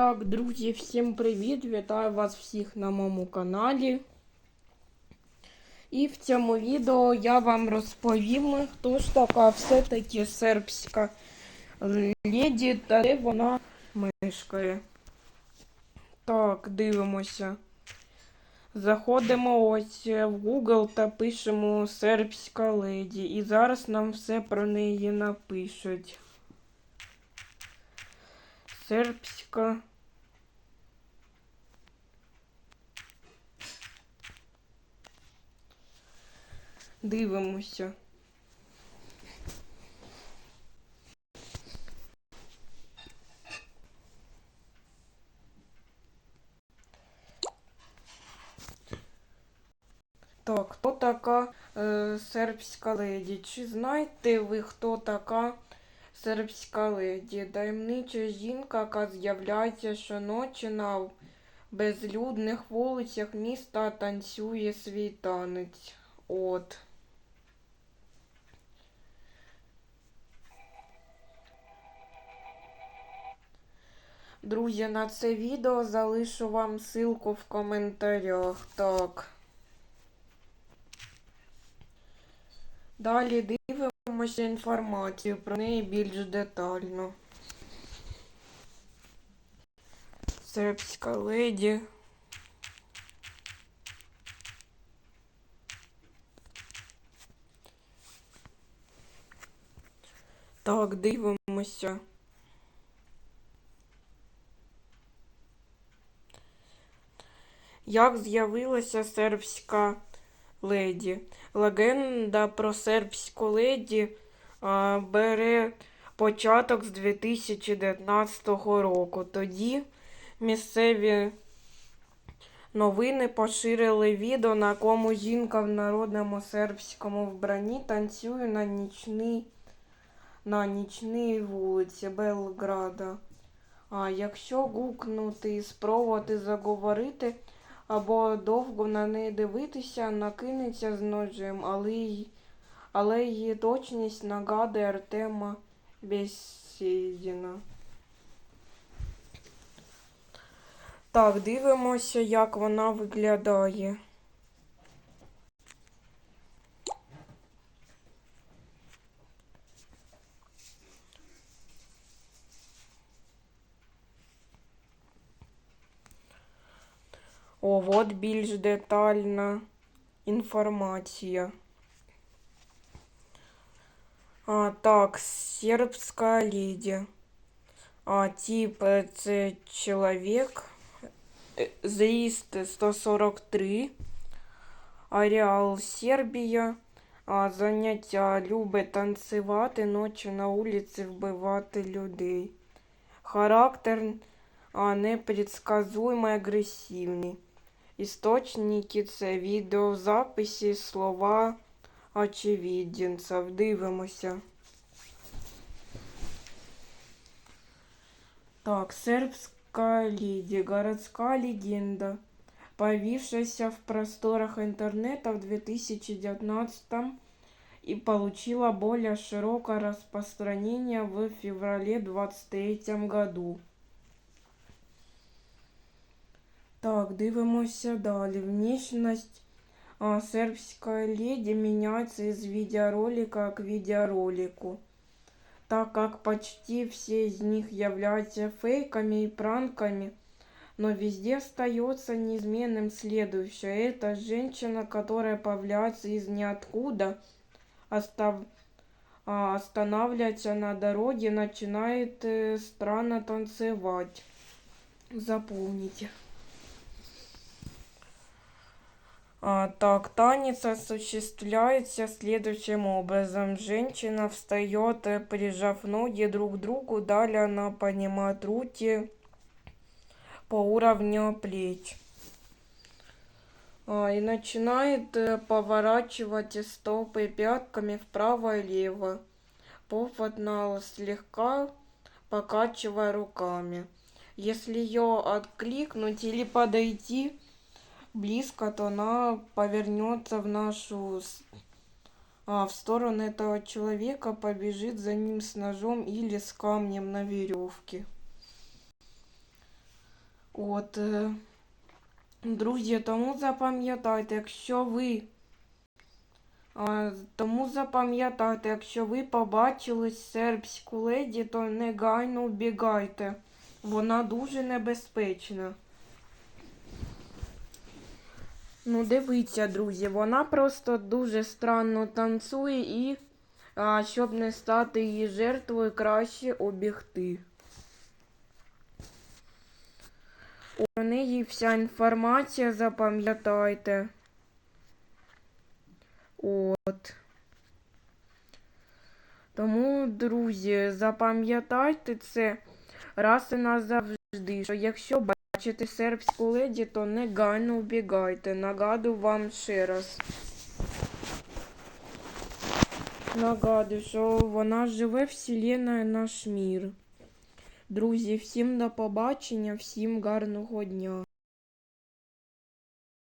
Так, друзі, всім привіт! Вітаю вас всіх на моєму каналі. І в цьому відео я вам розповім, хто ж така все-таки сербська леді та де вона мешкає. Так, дивимося. Заходимо ось в Google та пишемо сербська леді. І зараз нам все про неї напишуть. Сербська. Дивимося. Так, хто така е, сербська леді? Чи знаєте ви, хто така сербська леді? Таємнича жінка, яка з'являється щоночі на безлюдних вулицях міста танцює свій танець. От. Друзі, на це відео залишу вам ссылку в коментарях. Так. Далі дивимося інформацію про неї більш детально. Сербська леді. Так, дивимося. Як з'явилася сербська леді? Легенда про сербську леді а, бере початок з 2019 року. Тоді місцеві новини поширили відео, на якому жінка в народному сербському вбранні танцює на нічний на нічній вулиці Белграда. А якщо гукнути і спробувати заговорити або довго на неї дивитися, накинеться з ножем, але, й, але її точність нагадує Артема Бесідіна. Так, дивимося, як вона виглядає. О, от більш детальна інформація. А, так, сербська леді. А, тип е, це чоловік. Е, Зріст 143. Ареал Сербія. А, заняття любить танцювати, ночі на вулиці вбивати людей. Характер а, непредсказуемий, агресивний. Істочники це відеозаписи, слова очевидців. Дивимося. Так, сербська леді, городська легенда, появившаяся в просторах интернета в 2019 и получила более широкое распространение в феврале 2023 году. Так, дивимося далі. Внешность а, сербської леді меняется из видеоролика к видеоролику, так как почти все из них являются фейками и пранками, но везде остается неизменным следующее. Это женщина, которая появляется из ниоткуда, остав... а, останавливается на дороге, начинает э, странно танцевать. Запомните. Так, танец осуществляется следующим образом. Женщина встает, э, прижав ноги друг к другу, далее она поднимает руки по уровню плеч. А, и начинает э, поворачивать стопы пятками вправо и влево. Попутно слегка покачивая руками. Если ее откликнуть или подойти, близко, то она повернется в нашу а, в сторону этого человека, побежит за ним с ножом или с камнем на веревке. От, е, друзі, тому запам'ятайте, якщо ви. Тому запам'ятайте, якщо ви побачили сербську леді, то негайно убігайте. Вона дуже небезпечна. Ну, дивіться, друзі, вона просто дуже странно танцює і, а, щоб не стати її жертвою, краще обігти. У неї вся інформація, запам'ятайте. От. Тому, друзі, запам'ятайте це раз і назавжди, що якщо бачите сербську леді, то негайно убігайте. Нагадую вам ще раз. Нагадую, що вона живе вселенная наш мір. Друзі, всім до побачення, всім гарного дня.